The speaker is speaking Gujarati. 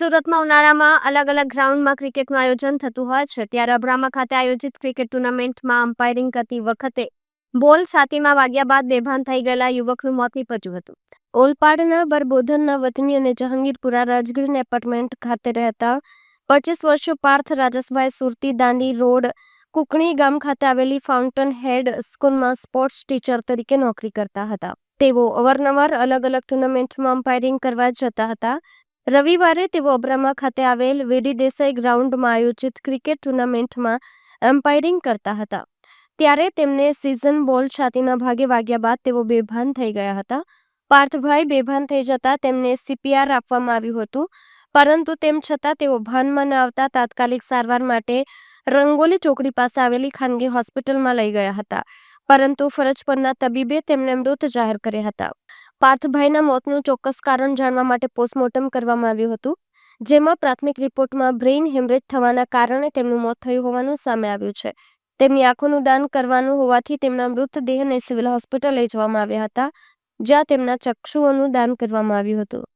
સુરતમાં ઉનાળામાં અલગ અલગ ગ્રાઉન્ડમાં ક્રિકેટનું આયોજન થતું હોય છે. ત્યારે અબ્રામા ખાતે આયોજિત ક્રિકેટ ટુર્નામેન્ટમાં અમ્પાયરિંગ કરતી વખતે બોલ છાતીમાં વાગ્યા બાદ બેભાન થઈ ગયેલા યુવકનું મોત નીપજ્યું હતું. ઓલપાડના બરબોધનના વતની અને જહાંગીરપુરા રાજગીર એપાર્ટમેન્ટ ખાતે રહેતા પચીસ વર્ષો પાર્થ રાજસભાઈ સુરતી દાંડી રોડ, કુકણી ગામ ખાતે આવેલી ફાઉન્ટન હેડ સ્કૂલમાં સ્પોર્ટ્સ ટીચર તરીકે નોકરી કરતા હતા. તેઓ અવારનવાર અલગ અલગ ટુર્નામેન્ટમાં અમ્પાયરિંગ કરવા જતા હતા. રવિવારે તેઓ અબ્રામા ખાતે આવેલ વીડી દેસાઈ ગ્રાઉન્ડમાં આયોજિત ક્રિકેટ ટુર્નામેન્ટમાં એમ્પાયરિંગ કરતા હતા. ત્યારે તેમને સિઝન બોલ છાતીના ભાગે વાગ્યા બાદ તેઓ બેભાન થઈ ગયા હતા. પાર્થભાઈ બેભાન થઈ જતા તેમને સીપીઆર આપવામાં આવ્યું હતું, પરંતુ તેમ છતાં તેઓ ભાનમાં ન આવતા તાત્કાલિક સારવાર માટે રંગોલી ચોકડી પાસે આવેલી ખાનગી હોસ્પિટલમાં લઈ ગયા હતા, પરંતુ ફરજ પરના તબીબે તેમને મૃત જાહેર કર્યા હતા. પાર્થભાઈના મોતનું ચોક્કસ કારણ જાણવા માટે પોસ્ટમોર્ટમ કરવામાં આવ્યું હતું, જેમાં પ્રાથમિક રિપોર્ટમાં બ્રેઇન હેમરેજ થવાના કારણે તેમનું મોત થયું હોવાનું સામે આવ્યું છે. તેમની આંખોનું દાન કરવાનું હોવાથી તેમના મૃતદેહને સિવિલ હોસ્પિટલ લઈ જવામાં આવ્યા હતા, જ્યાં તેમના ચક્ષુઓનું દાન કરવામાં આવ્યું હતું.